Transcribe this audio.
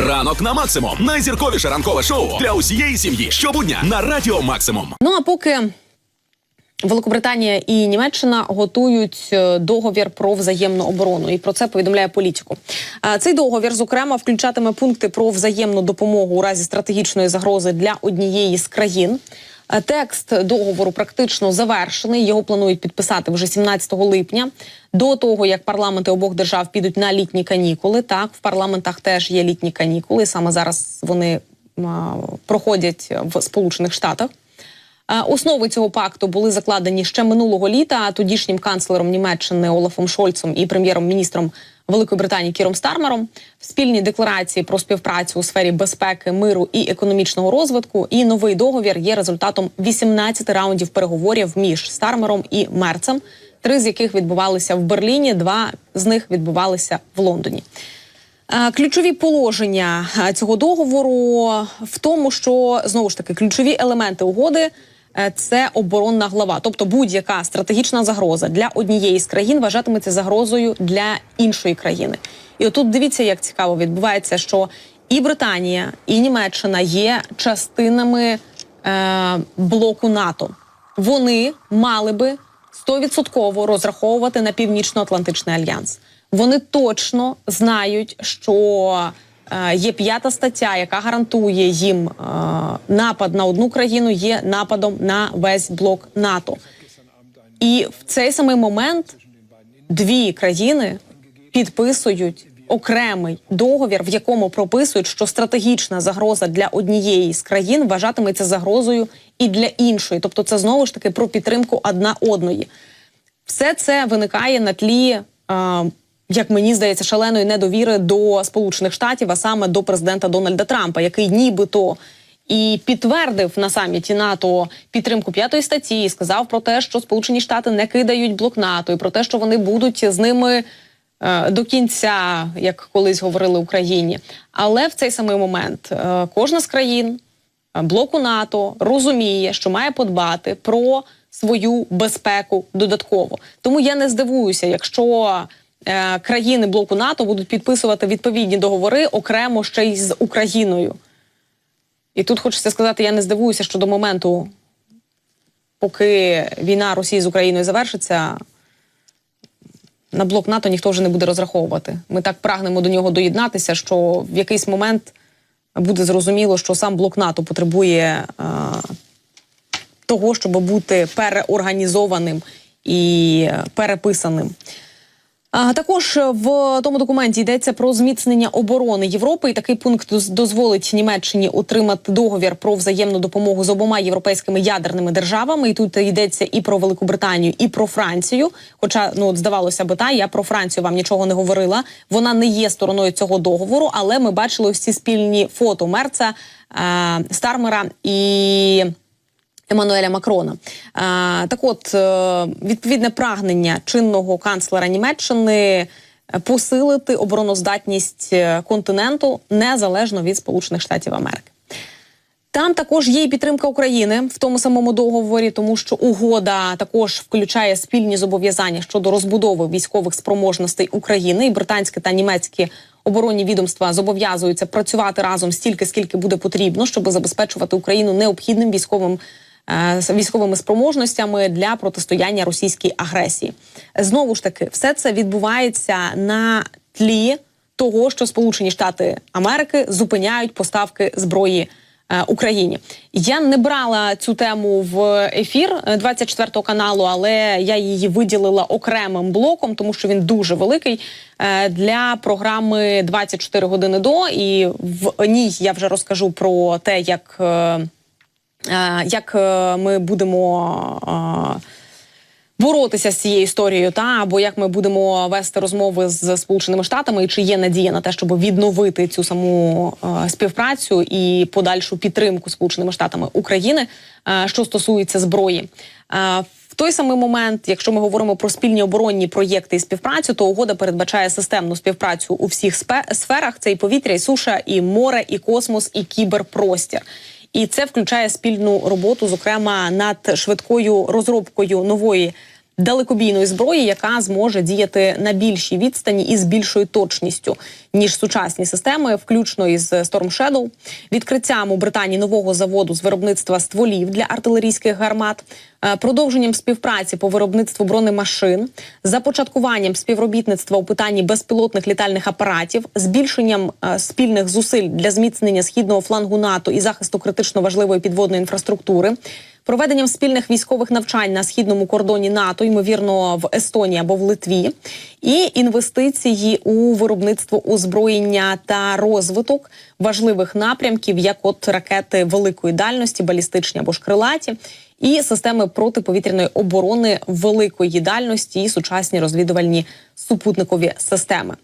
Ранок на максимум. Найзірковіше ранкове шоу для усієї сім'ї. Щобудня на радіо Максимум. Ну а поки Великобританія і Німеччина готують е, договір про взаємну оборону, і про це повідомляє політику. Цей договір, зокрема, включатиме пункти про взаємну допомогу у разі стратегічної загрози для однієї з країн. Е, Текст договору практично завершений. Його планують підписати вже 17 липня. До того як парламенти обох держав підуть на літні канікули. Так, в парламентах теж є літні канікули. Саме зараз вони а, проходять в Сполучених Штатах. Е, Основи цього пакту були закладені ще минулого літа тодішнім канцлером Німеччини Олафом Шольцем і прем'єром-міністром Великої Британії Кіром Стармером в спільній декларації про співпрацю у сфері безпеки, миру і економічного розвитку. І новий договір є результатом 18 раундів переговорів між Стармером і Мерцем, три з яких відбувалися в Берліні, два з них відбувалися в Лондоні. Е, Ключові положення е, цього договору в тому, що знову ж таки ключові елементи угоди це оборонна глава, тобто будь-яка стратегічна загроза для однієї з країн вважатиметься загрозою для іншої країни. І отут дивіться, як цікаво відбувається, що і Британія, і Німеччина є частинами е, блоку НАТО. Вони мали би стовідсотково розраховувати на північно-атлантичний альянс. Вони точно знають, що е, є п'ята стаття, яка гарантує їм е, напад на одну країну, є нападом на весь блок НАТО. І в цей самий момент дві країни підписують окремий договір, в якому прописують, що стратегічна загроза для однієї з країн вважатиметься загрозою і для іншої. Тобто, це знову ж таки про підтримку одна одної. Все це виникає на тлі, е, як мені здається, шаленої недовіри до Сполучених Штатів, а саме до президента Дональда Трампа, який нібито і підтвердив на саміті НАТО підтримку п'ятої статті, і сказав про те, що Сполучені Штати не кидають блок НАТО, і про те, що вони будуть з ними е, до кінця, як колись говорили Україні. Але в цей самий момент е, кожна з країн е, блоку НАТО розуміє, що має подбати про свою безпеку додатково. Тому я не здивуюся, якщо країни блоку НАТО будуть підписувати відповідні договори окремо ще й з Україною. І тут хочеться сказати, я не здивуюся, що до моменту, поки війна Росії з Україною завершиться, на блок НАТО ніхто вже не буде розраховувати. Ми так прагнемо до нього доєднатися, що в якийсь момент буде зрозуміло, що сам блок НАТО потребує е, того, щоб бути переорганізованим і переписаним. А також в тому документі йдеться про зміцнення оборони Європи, і такий пункт доз- дозволить Німеччині отримати договір про взаємну допомогу з обома європейськими ядерними державами. І тут йдеться і про Велику Британію, і про Францію. Хоча ну от здавалося би, та я про Францію вам нічого не говорила. Вона не є стороною цього договору, але ми бачили ці спільні фото Мерца, е, Стармера і. Еммануеля Макрона. Так от, е, відповідне прагнення чинного канцлера Німеччини е, посилити обороноздатність е, континенту незалежно від Сполучених Штатів Америки. Там також є і підтримка України в тому самому договорі, тому що угода також включає спільні зобов'язання щодо розбудови військових спроможностей України. І британське та німецьке оборонні відомства зобов'язуються працювати разом стільки, скільки буде потрібно, щоб забезпечувати Україну необхідним військовим. Е, Військовими спроможностями для протистояння російській агресії знову ж таки, все це відбувається на тлі того, що Сполучені Штати Америки зупиняють поставки зброї е, Україні. Я не брала цю тему в ефір е, 24 каналу, але я її виділила окремим блоком, тому що він дуже великий е, для програми 24 години до. І в ній я вже розкажу про те, як, е, е, як е, ми будемо. е, боротися з цією історією, та або як ми будемо вести розмови з Сполученими Штатами, і чи є надія на те, щоб відновити цю саму е, співпрацю і подальшу підтримку Сполученими Штатами України, е, що стосується зброї. Е, той самий момент, якщо ми говоримо про спільні оборонні проєкти і співпрацю, то угода передбачає системну співпрацю у всіх спе- сферах: це і повітря, і суша, і море, і космос, і кіберпростір. І це включає спільну роботу, зокрема над швидкою розробкою нової далекобійної зброї, яка зможе діяти на більшій відстані і з більшою точністю ніж сучасні системи, включно із Storm Shadow. відкриттям у Британії нового заводу з виробництва стволів для артилерійських гармат, продовженням співпраці по виробництву бронемашин, започаткуванням співробітництва у питанні безпілотних літальних апаратів, збільшенням е, спільних зусиль для зміцнення східного флангу НАТО і захисту критично важливої підводної інфраструктури. Проведенням спільних військових навчань на східному кордоні НАТО, ймовірно, в Естонії або в Литві, і інвестиції у виробництво озброєння та розвиток важливих напрямків, як от ракети великої дальності, балістичні або ж крилаті, і системи протиповітряної оборони великої дальності і сучасні розвідувальні супутникові системи.